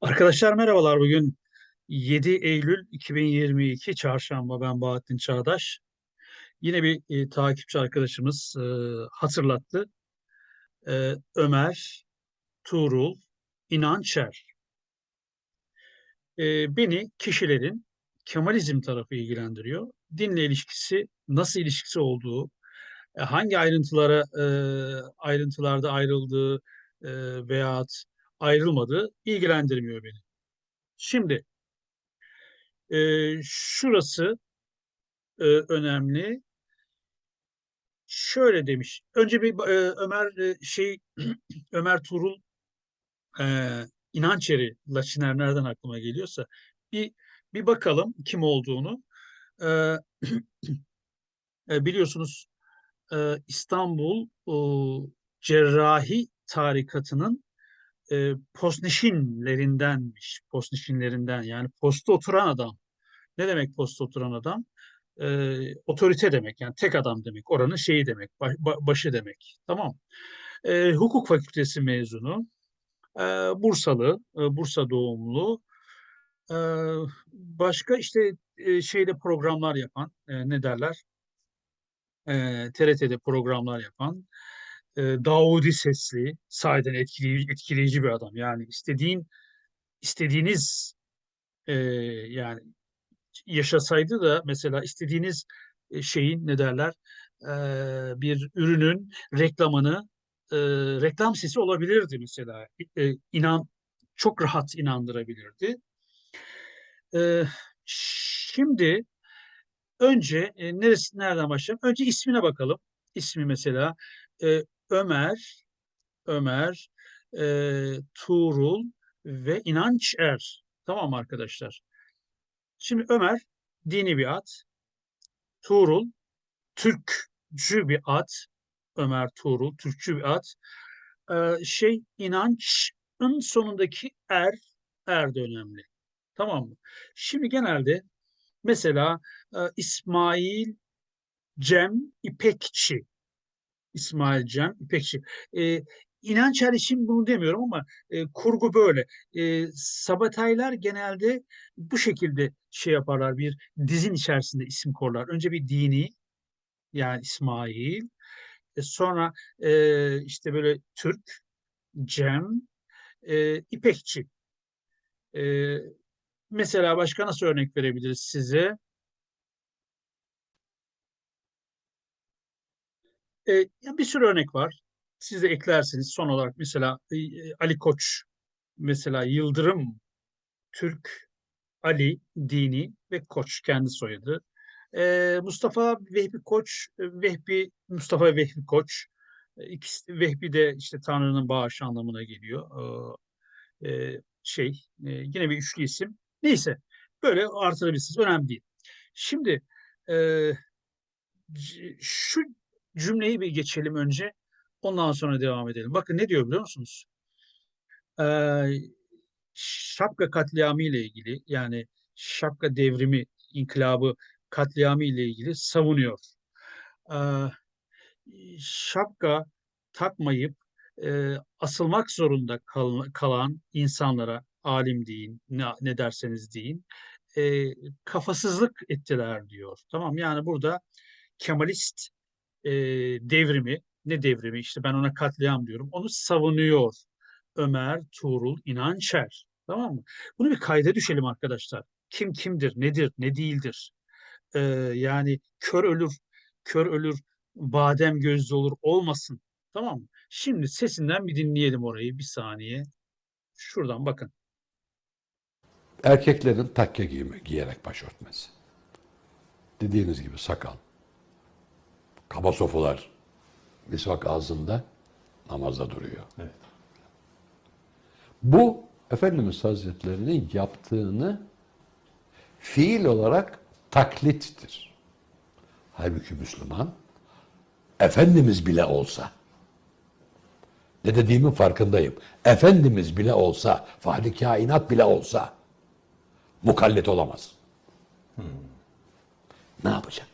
Arkadaşlar merhabalar. Bugün 7 Eylül 2022 Çarşamba. Ben Bahattin Çağdaş. Yine bir e, takipçi arkadaşımız e, hatırlattı. E, Ömer Tuğrul İnançer. E, beni kişilerin Kemalizm tarafı ilgilendiriyor. Dinle ilişkisi, nasıl ilişkisi olduğu, e, hangi ayrıntılara e, ayrıntılarda ayrıldığı e, veyahut ayrılmadığı ilgilendirmiyor beni. Şimdi e, şurası e, önemli. Şöyle demiş. Önce bir e, Ömer e, şey Ömer Tuğrul e, İnançeri Laçiner nereden aklıma geliyorsa bir bir bakalım kim olduğunu. E, e, biliyorsunuz e, İstanbul e, Cerrahi Tarikatı'nın e, Posnişinlerindenmiş. Posnişinlerinden yani posta oturan adam. Ne demek posta oturan adam? E, otorite demek yani tek adam demek. Oranın şeyi demek, ba- ba- başı demek. Tamam. E, hukuk fakültesi mezunu. E, Bursalı, e, Bursa doğumlu. E, başka işte e, şeyde programlar yapan, e, ne derler? E, TRT'de programlar yapan. E, Davudi sesli, sahiden etkileyici, etkileyici bir adam. Yani istediğin, istediğiniz e, yani yaşasaydı da mesela istediğiniz şeyin ne derler e, bir ürünün reklamını e, reklam sesi olabilirdi mesela. E, inan çok rahat inandırabilirdi. E, şimdi önce e, neresi nereden başlayalım? Önce ismine bakalım. İsmi mesela e, Ömer Ömer e, Tuğrul ve İnanç Er. Tamam arkadaşlar? Şimdi Ömer dini bir ad. Tuğrul Türkçü bir ad. Ömer Tuğrul Türkçü bir ad. Ee, şey inançın sonundaki er er de önemli. Tamam mı? Şimdi genelde mesela e, İsmail Cem İpekçi. İsmail Cem İpekçi. Ee, İnançer için bunu demiyorum ama e, kurgu böyle. E, Sabataylar genelde bu şekilde şey yaparlar. Bir dizin içerisinde isim korlar. Önce bir dini yani İsmail. E, sonra e, işte böyle Türk, Cem, e, İpekçi. E, mesela başka nasıl örnek verebiliriz size? E, bir sürü örnek var. Siz de eklersiniz. Son olarak mesela e, Ali Koç, mesela Yıldırım, Türk, Ali, Dini ve Koç kendi soyadı. E, Mustafa Vehbi Koç, e, Vehbi Mustafa Vehbi Koç. E, İkisi, Vehbi de işte Tanrı'nın bağışı anlamına geliyor. E, e, şey, e, yine bir üçlü isim. Neyse, böyle artırabilirsiniz. Önemli değil. Şimdi e, şu cümleyi bir geçelim önce. Ondan sonra devam edelim. Bakın ne diyor biliyor musunuz? E, şapka katliamı ile ilgili yani şapka devrimi, inkılabı katliamı ile ilgili savunuyor. E, şapka takmayıp e, asılmak zorunda kal- kalan insanlara alim deyin, ne, ne derseniz deyin, e, kafasızlık ettiler diyor. Tamam yani burada Kemalist e, devrimi, ne devrimi işte ben ona katliam diyorum, onu savunuyor Ömer Tuğrul İnançer. Tamam mı? Bunu bir kayda düşelim arkadaşlar. Kim kimdir, nedir, ne değildir? Ee, yani kör ölür, kör ölür, badem gözlü olur olmasın. Tamam mı? Şimdi sesinden bir dinleyelim orayı bir saniye. Şuradan bakın. Erkeklerin takke giyme, giyerek başörtmesi. Dediğiniz gibi sakal. Kaba sofular. Misvak ağzında namazda duruyor. Bu Efendimiz Hazretlerinin yaptığını fiil olarak taklittir. Halbuki Müslüman Efendimiz bile olsa ne dediğimin farkındayım. Efendimiz bile olsa, fahri kainat bile olsa mukallit olamaz. Ne yapacak?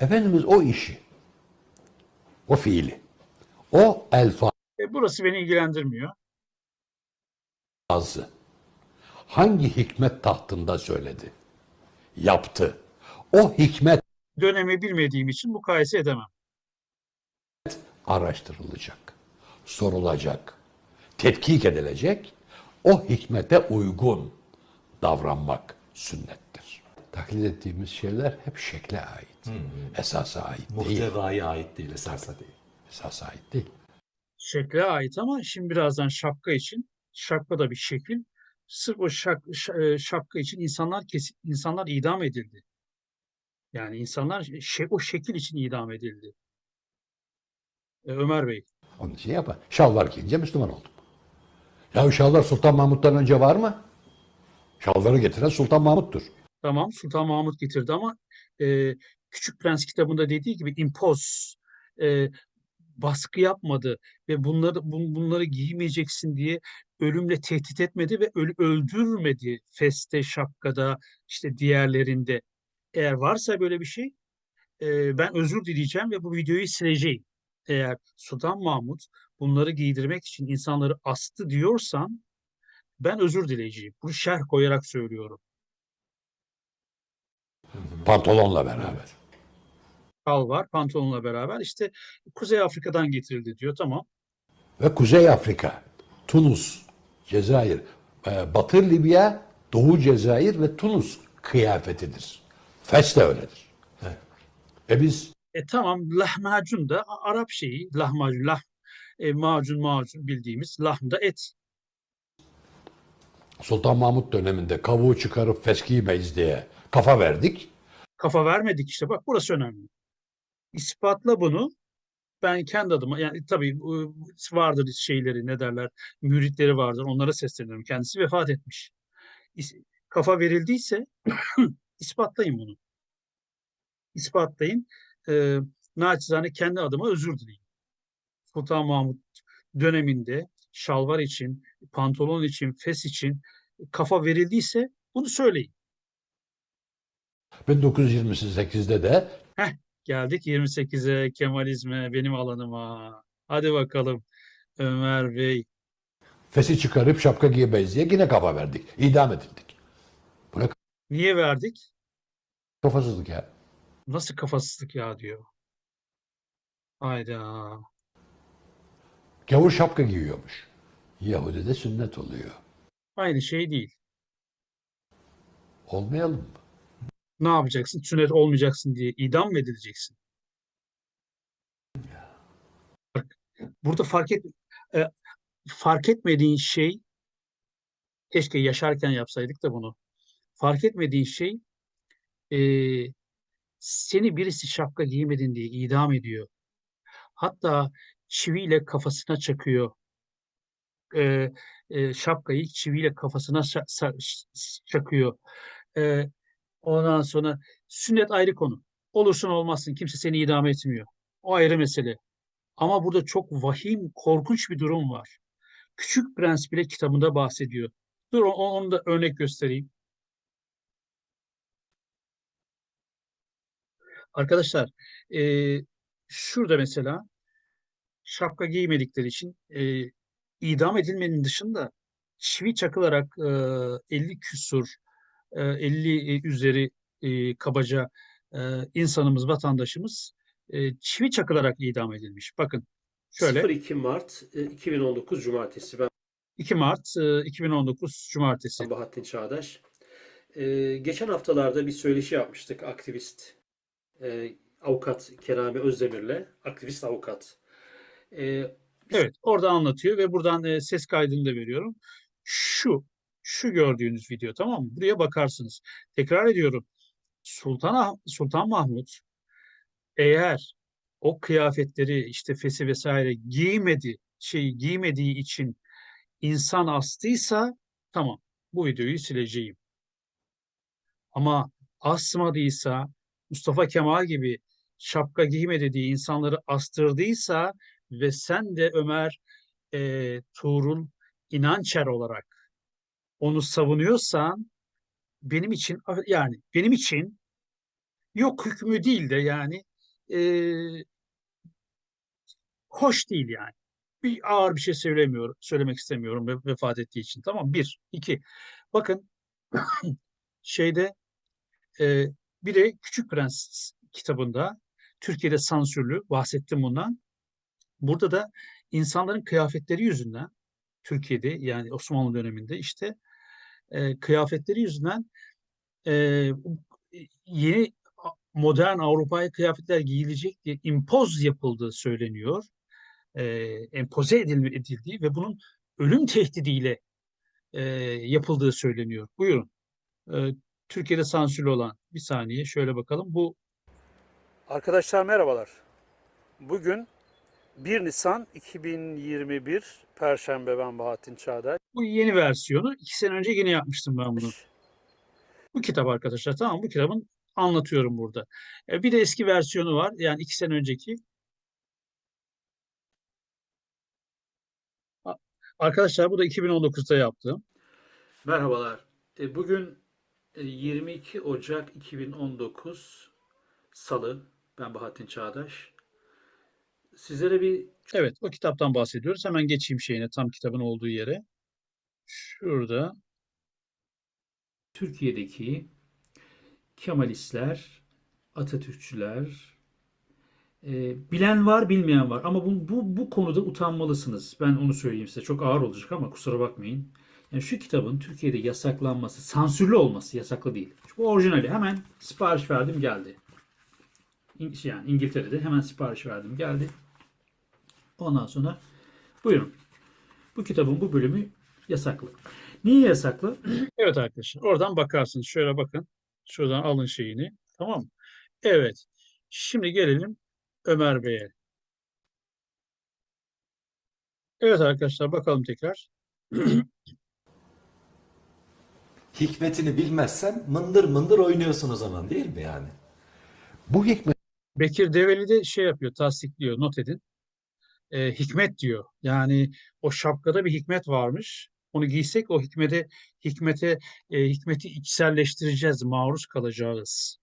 Efendimiz o işi, o fiili, o elfa E, burası beni ilgilendirmiyor. Azı. Hangi hikmet tahtında söyledi? Yaptı. O hikmet Dönemi bilmediğim için mukayese edemem. araştırılacak, sorulacak, tetkik edilecek, o hikmete uygun davranmak sünnettir. Taklit ettiğimiz şeyler hep şekle ait. Esasa ait değil. Muhtevaya ait değil, esasa değil. Esasa ait değil. Şekle ait ama şimdi birazdan şapka için şapka da bir şekil. Sırf o şak, e, şapka için insanlar kesin insanlar idam edildi. Yani insanlar şey, o şekil için idam edildi. E, Ömer Bey. Onun için yapar. Şalvar giyince Müslüman oldum. Ya şalvar Sultan Mahmut'tan önce var mı? Şalvarı getiren Sultan Mahmut'tur. Tamam Sultan Mahmut getirdi ama e, Küçük Prens kitabında dediği gibi impoz e, baskı yapmadı ve bunları bun- bunları giymeyeceksin diye ölümle tehdit etmedi ve ölü öldürmedi feste, şapkada, işte diğerlerinde. Eğer varsa böyle bir şey e, ben özür dileyeceğim ve bu videoyu sileceğim. Eğer Sultan Mahmut bunları giydirmek için insanları astı diyorsan ben özür dileyeceğim. Bunu şerh koyarak söylüyorum. Pantolonla beraber. Kal var pantolonla beraber işte Kuzey Afrika'dan getirildi diyor tamam. Ve Kuzey Afrika, Tunus, Cezayir, e, Batı Libya, Doğu Cezayir ve Tunus kıyafetidir. Fes de öyledir. E biz E tamam lahmacun da Arap şeyi lahmacun lah e, macun macun bildiğimiz lahm da et. Sultan Mahmut döneminde kavuğu çıkarıp fes giymeyiz diye kafa verdik. Kafa vermedik işte bak burası önemli. İspatla bunu. Ben kendi adıma yani tabii e, vardır şeyleri ne derler müritleri vardır onlara sesleniyorum. Kendisi vefat etmiş. Kafa verildiyse ispatlayın bunu. İspatlayın. E, naçizane kendi adıma özür dileyim. Sultan Mahmut döneminde şalvar için, pantolon için, fes için kafa verildiyse bunu söyleyin. 1928'de de Geldik 28'e, Kemalizme, benim alanıma. Hadi bakalım Ömer Bey. fesi çıkarıp şapka giymeyiz diye yine kafa verdik. İdam edildik. Bu ne Niye verdik? kafasızlık ya. Nasıl kafasızlık ya diyor. Hayda. Gavur şapka giyiyormuş. Yahudi'de sünnet oluyor. Aynı şey değil. Olmayalım mı? Ne yapacaksın? Sünnet olmayacaksın diye idam mı edileceksin? Burada fark et e, fark etmediğin şey keşke yaşarken yapsaydık da bunu. Fark etmediğin şey e, seni birisi şapka giymedin diye idam ediyor. Hatta çiviyle kafasına çakıyor. E, e, şapkayı çiviyle kafasına çakıyor. E, ondan sonra sünnet ayrı konu. Olursun olmazsın kimse seni idam etmiyor. O ayrı mesele. Ama burada çok vahim, korkunç bir durum var. Küçük Prens bile kitabında bahsediyor. Dur onu da örnek göstereyim. Arkadaşlar, eee, şurada mesela şapka giymedikleri için eee, idam edilmenin dışında çivi çakılarak eee, 50 küsur, 50 üzeri eee, kabaca insanımız, vatandaşımız çivi çakılarak idam edilmiş. Bakın şöyle 02 Mart e, 2019 Cumartesi. Ben 2 Mart eee, 2019 Cumartesi. Bahattin Çağdaş. E, geçen haftalarda bir söyleşi yapmıştık aktivist e, avukat Kerami Özdemir'le. Aktivist avukat. E, Evet, orada anlatıyor ve buradan e, ses kaydını da veriyorum. Şu, şu gördüğünüz video tamam mı? Buraya bakarsınız. Tekrar ediyorum. Sultan Ah- Sultan Mahmut eğer o kıyafetleri işte fesi vesaire giymedi, şey giymediği için insan astıysa tamam bu videoyu sileceğim. Ama asmadıysa Mustafa Kemal gibi şapka giyme dediği insanları astırdıysa ve sen de Ömer e, Tuğrul İnançer olarak onu savunuyorsan benim için yani benim için yok hükmü değil de yani e, hoş değil yani. bir ağır bir şey söylemiyorum, söylemek istemiyorum ve vefat ettiği için. Tamam bir. iki. Bakın şeyde e, bir de Küçük Prens kitabında Türkiye'de sansürlü bahsettim bundan. Burada da insanların kıyafetleri yüzünden Türkiye'de yani Osmanlı döneminde işte e, kıyafetleri yüzünden e, yeni modern Avrupa'ya kıyafetler giyilecek diye impoz yapıldığı söyleniyor. E, empoze edil- edildiği ve bunun ölüm tehdidiyle e, yapıldığı söyleniyor. Buyurun. E, Türkiye'de sansürlü olan bir saniye şöyle bakalım. Bu Arkadaşlar merhabalar. Bugün 1 Nisan 2021 Perşembe ben Bahattin Çağdaş. bu yeni versiyonu. iki sene önce yine yapmıştım ben bunu. Bu kitap arkadaşlar tamam bu kitabın anlatıyorum burada. E, bir de eski versiyonu var. Yani iki sene önceki. Arkadaşlar bu da 2019'da yaptığım. Merhabalar. E, Bugün e, 22 Ocak 2019 Salı. Ben Bahattin Çağdaş. Sizlere bir Evet o kitaptan bahsediyoruz. Hemen geçeyim şeyine tam kitabın olduğu yere. Şurada. Türkiye'deki Kemalistler, Atatürkçüler, e, bilen var, bilmeyen var. Ama bu, bu, bu konuda utanmalısınız. Ben onu söyleyeyim size. Çok ağır olacak ama kusura bakmayın. Yani şu kitabın Türkiye'de yasaklanması, sansürlü olması yasaklı değil. Bu orijinali. Hemen sipariş verdim geldi. Yani İngiltere'de hemen sipariş verdim geldi. Ondan sonra buyurun. Bu kitabın bu bölümü yasaklı. Niye yasaklı? Evet arkadaşlar oradan bakarsınız. Şöyle bakın. Şuradan alın şeyini. Tamam mı? Evet. Şimdi gelelim Ömer Bey'e. Evet arkadaşlar bakalım tekrar. Hikmetini bilmezsen mındır mındır oynuyorsun o zaman değil mi yani? Bu hikmet Bekir Develi de şey yapıyor, tasdikliyor, not edin. Ee, hikmet diyor. Yani o şapkada bir hikmet varmış. Onu giysek o hikmete hikmete e, hikmeti içselleştireceğiz, maruz kalacağız.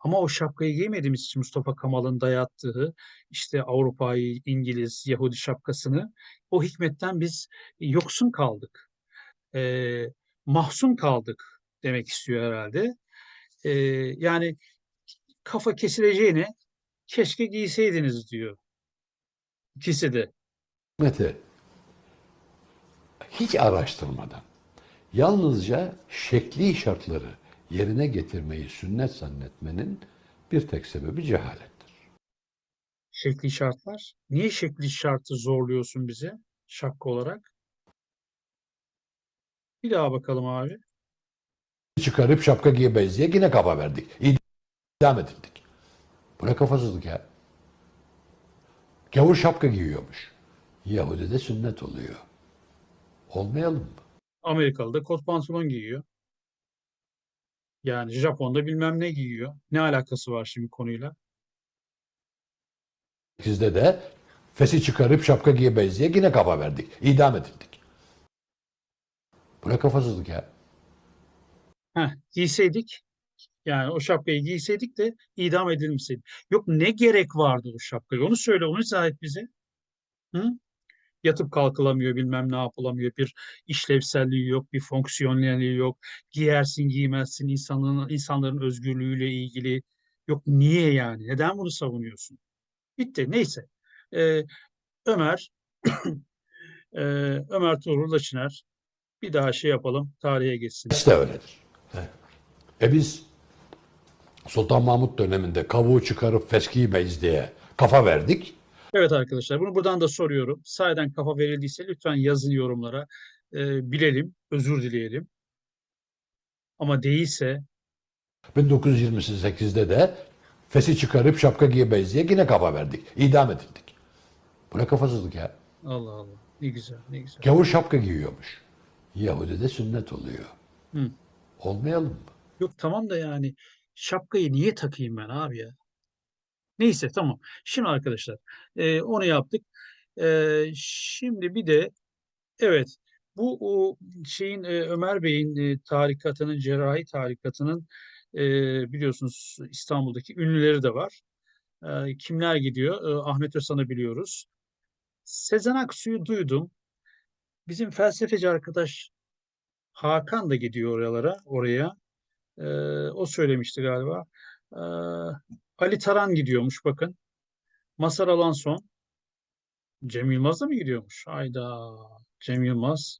Ama o şapkayı giymediğimiz için Mustafa Kemal'ın dayattığı işte Avrupa'yı, İngiliz, Yahudi şapkasını o hikmetten biz yoksun kaldık. Ee, mahzun kaldık demek istiyor herhalde. Ee, yani kafa kesileceğine keşke giyseydiniz diyor. İkisi de. hikmeti hiç araştırmadan yalnızca şekli şartları yerine getirmeyi sünnet zannetmenin bir tek sebebi cehalettir. Şekli şartlar. Niye şekli şartı zorluyorsun bize şapka olarak? Bir daha bakalım abi. Çıkarıp şapka giyemeyiz diye yine kafa verdik. İdam edildik. Bu ne kafasızlık ya? Gavur şapka giyiyormuş. Yahudi'de sünnet oluyor. Olmayalım mı? Amerikalı da kot pantolon giyiyor. Yani Japon'da bilmem ne giyiyor. Ne alakası var şimdi konuyla? Sizde de fesi çıkarıp şapka giyemeyiz diye yine kafa verdik. İdam edildik. Bu ne kafasızlık ya? Heh, giyseydik yani o şapkayı giyseydik de idam edilmeseydi. Yok ne gerek vardı o şapkaya? Onu söyle, onu izah et bize. Hı? Yatıp kalkılamıyor, bilmem ne yapılamıyor. Bir işlevselliği yok, bir fonksiyonelliği yok. Giyersin, giymezsin. İnsanların, insanların özgürlüğüyle ilgili. Yok niye yani? Neden bunu savunuyorsun? Bitti. Neyse. Ee, Ömer ee, Ömer Tuğrul Laçiner bir daha şey yapalım. Tarihe geçsin. İşte öyledir. E biz Sultan Mahmut döneminde kavuğu çıkarıp fes giymeyiz diye kafa verdik. Evet arkadaşlar bunu buradan da soruyorum. Sahiden kafa verildiyse lütfen yazın yorumlara. Ee, bilelim, özür dileyelim. Ama değilse 1928'de de fesi çıkarıp şapka giyemeyiz diye yine kafa verdik. İdam edildik. Bu ne kafasızlık ya? Allah Allah ne güzel ne güzel. Gavur şapka giyiyormuş. Yahudi'de sünnet oluyor. Hı. Olmayalım mı? Yok tamam da yani şapkayı niye takayım ben abi ya? Neyse tamam. Şimdi arkadaşlar e, onu yaptık. E, şimdi bir de evet bu o şeyin e, Ömer Bey'in e, tarikatının cerrahi tarikatının e, biliyorsunuz İstanbul'daki ünlüleri de var. E, kimler gidiyor? E, Ahmet Özhan'ı biliyoruz. Sezen Aksu'yu duydum. Bizim felsefeci arkadaş Hakan da gidiyor oralara, oraya. Ee, o söylemişti galiba. Ee, Ali Taran gidiyormuş bakın. Mazhar Alanson. Cem Yılmaz da mı gidiyormuş? Hayda. Cem Yılmaz.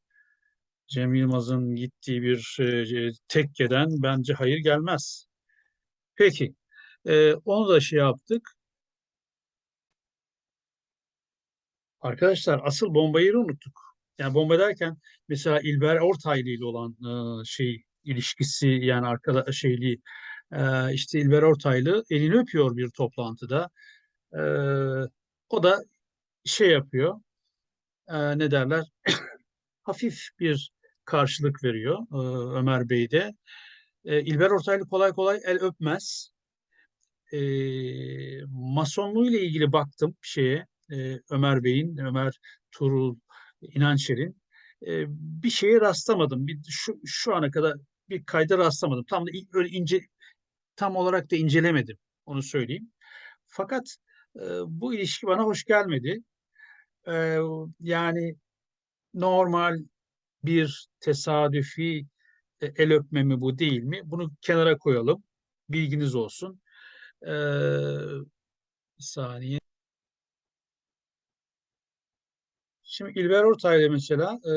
Cem Yılmaz'ın gittiği bir e, tekkeden bence hayır gelmez. Peki. Ee, onu da şey yaptık. Arkadaşlar asıl bombayı unuttuk. Yani bomba derken mesela İlber Ortaylı ile olan e, şey ilişkisi yani arkada şeyliği e, işte İlber Ortaylı elini öpüyor bir toplantıda. E, o da şey yapıyor. e, ne derler? Hafif bir karşılık veriyor e, Ömer Bey de. E, İlber Ortaylı kolay kolay el öpmez. E, masonluğu ile ilgili baktım şeye e, Ömer Bey'in, Ömer Tuğrul İnançer'in bir şeye rastlamadım. Bir, şu, şu ana kadar bir kayda rastlamadım. Tam da öyle ince tam olarak da incelemedim. Onu söyleyeyim. Fakat e, bu ilişki bana hoş gelmedi. E, yani normal bir tesadüfi e, el öpme mi bu değil mi? Bunu kenara koyalım. Bilginiz olsun. E, bir saniye. Şimdi İlber Ortaylı mesela e,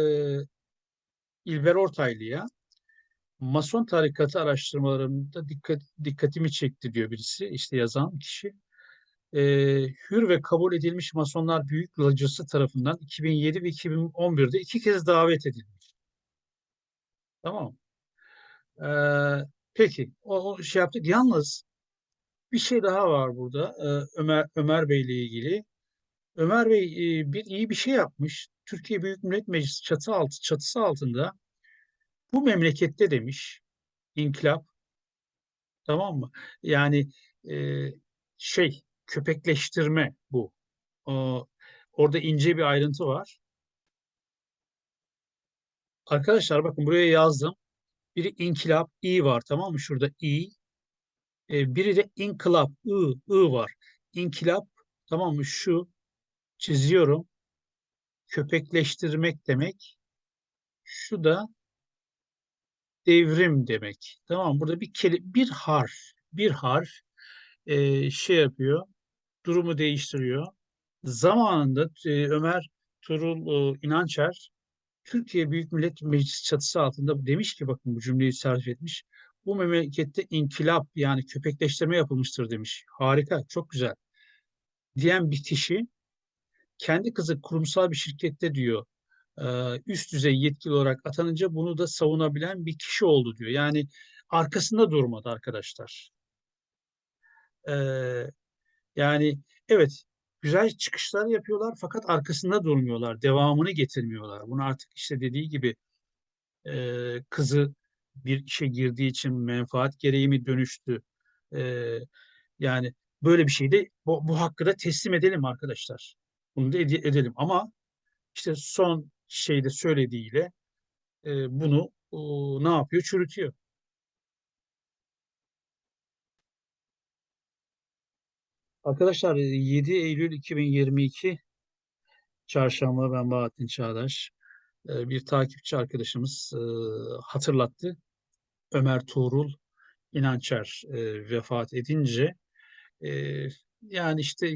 İlber Ortaylı'ya Mason tarikatı araştırmalarında dikkat, dikkatimi çekti diyor birisi işte yazan kişi. E, hür ve kabul edilmiş Masonlar Büyük Locası tarafından 2007 ve 2011'de iki kez davet edilmiş. Tamam. E, peki o, o şey yaptık. Yalnız bir şey daha var burada e, Ömer Ömer Bey ile ilgili. Ömer Bey e, bir iyi bir şey yapmış. Türkiye Büyük Millet Meclisi çatı altı çatısı altında bu memlekette demiş inkılap tamam mı? Yani e, şey köpekleştirme bu. O, orada ince bir ayrıntı var. Arkadaşlar bakın buraya yazdım. Biri inkılap i var tamam mı? Şurada i. E, biri de inkılap i, i var. İnkılap tamam mı? Şu çiziyorum. Köpekleştirmek demek. Şu da devrim demek. Tamam burada bir keli bir harf, bir harf e, şey yapıyor, durumu değiştiriyor. Zamanında e, Ömer Turul e, İnançer Türkiye Büyük Millet Meclisi çatısı altında demiş ki bakın bu cümleyi sarf etmiş. Bu memlekette inkılap yani köpekleştirme yapılmıştır demiş. Harika, çok güzel. Diyen bir kişi kendi kızı kurumsal bir şirkette diyor üst düzey yetkili olarak atanınca bunu da savunabilen bir kişi oldu diyor. Yani arkasında durmadı arkadaşlar. Yani evet güzel çıkışlar yapıyorlar fakat arkasında durmuyorlar. Devamını getirmiyorlar. Bunu artık işte dediği gibi kızı bir işe girdiği için menfaat gereği mi dönüştü? Yani böyle bir şey de bu, bu hakkı da teslim edelim arkadaşlar. Bunu da ede- edelim ama işte son şeyde söylediğiyle e, bunu o, ne yapıyor? Çürütüyor. Arkadaşlar 7 Eylül 2022 Çarşamba ben Bahattin Çağdaş. E, bir takipçi arkadaşımız e, hatırlattı. Ömer Tuğrul İnançer e, vefat edince e, yani işte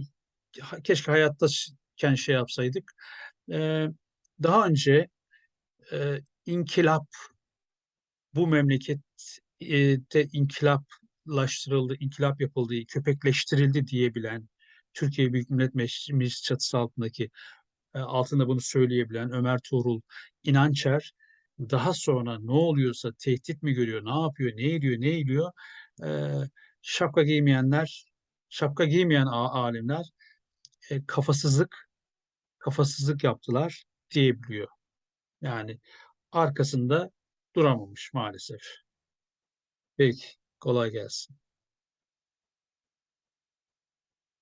keşke hayattayken şey yapsaydık. Daha önce e, inkılap bu memlekette inkılaplaştırıldı, inkılap yapıldı, köpekleştirildi diyebilen Türkiye Büyük Millet Meclisi çatısı altındaki e, altında bunu söyleyebilen Ömer Tuğrul İnançer daha sonra ne oluyorsa tehdit mi görüyor, ne yapıyor, ne ediyor, ne ediyor? E, şapka giymeyenler, şapka giymeyen alimler e, kafasızlık kafasızlık yaptılar diyebiliyor. Yani arkasında duramamış maalesef. Peki, kolay gelsin.